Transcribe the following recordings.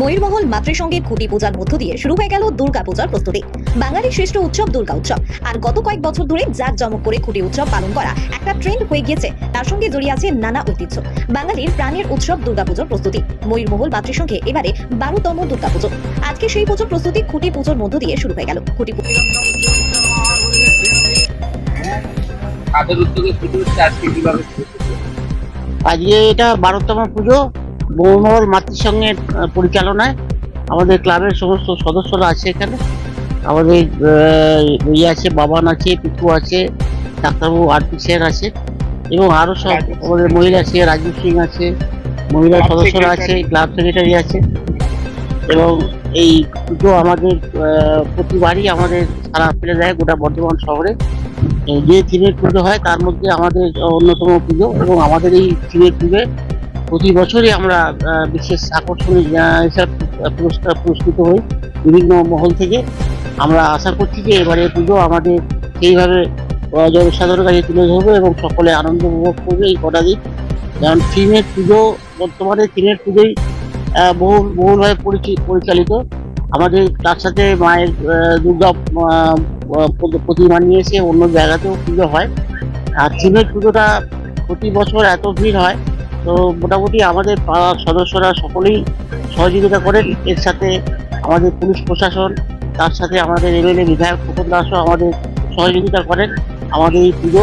ময়ূরমহল মাতৃসঙ্গীত খুঁটি পূজার মধ্য দিয়ে শুরু হয়ে গেল দুর্গা পূজার প্রস্তুতি। বাঙালির শ্রেষ্ঠ উৎসব দুর্গা উৎসব আর গত কয়েক বছর ধরে জাক জমক করে খুঁটি উৎসব পালন করা একটা ট্রেন্ড হয়ে গিয়েছে তার সঙ্গে জড়িয়ে আছে নানা ঐতিহ্য। বাঙালির প্রাণের উৎসব দুর্গাপুজোর প্রস্তুতি। ময়ূরমহল মাতৃসঙ্গে এবারে বারোতম দুর্গাপুজো। আজকে সেই পুজোর প্রস্তুতি খুঁটি পুজোর মধ্য দিয়ে শুরু হয়ে গেল। খুঁটি? আজকে এটা বারোতম পুজো। বহুমহল মাতৃসংঘের আহ, পরিচালনায় আমাদের ক্লাবের সমস্ত সদস্যরা আছে এখানে। আমাদের ইয়ে আছে বাবান আছে পিকু আছে ডাক্তারবাবু আরপি স্যার আছে এবং আরও সব আমাদের মহিলা আছে রাজীব সিং আছে মহিলা সদস্যরা আছে। ক্লাব সেক্রেটারি আছে এবং এই পুজো আমাদের প্রতিবারই আমাদের সারা ফেলে দেয় গোটা বর্ধমান শহরে। যে থিমের পুজো হয় তার মধ্যে আমাদের অন্যতম পুজো এবং আমাদের এই থিমের পুজোয় প্রতি বছরই আমরা বিশেষ আকর্ষণীয় পুরস্কার পুরস্কৃত হই বিভিন্ন মহল থেকে। আমরা আশা করছি যে এবারে পুজো আমাদের সেইভাবে জনসাধারণের কাছে তুলে ধরবো এবং সকলে আনন্দ উপভোগ করবে এই কটা দিন। কারণ থিমের পুজো, বর্তমানে থিমের পুজোই বহুল, বহুলভাবে পরিচি- পরিচালিত। আমাদের তার সাথে মায়ের দুর্গা প্রতিমা নিয়ে এসে অন্য জায়গাতেও পুজো হয়। আর থিমের পুজোটা প্রতি বছর এত ভিড় হয় তো মোটামুটি আমাদের পাড়ার সদস্যরা সকলেই সহযোগিতা করেন। এর সাথে আমাদের পুলিশ প্রশাসন, তার সাথে আমাদের এমএলএ বিধায়ক খোকন দাসও আমাদের সহযোগিতা করেন, আমাদের এই পুজো।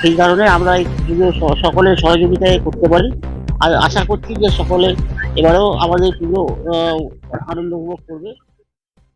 সেই কারণে আমরা এই পুজো সকলের সহযোগিতায় করতে পারি। আর আশা করছি যে সকলে এবারেও আমাদের পুজো আনন্দ উপভোগ করবে।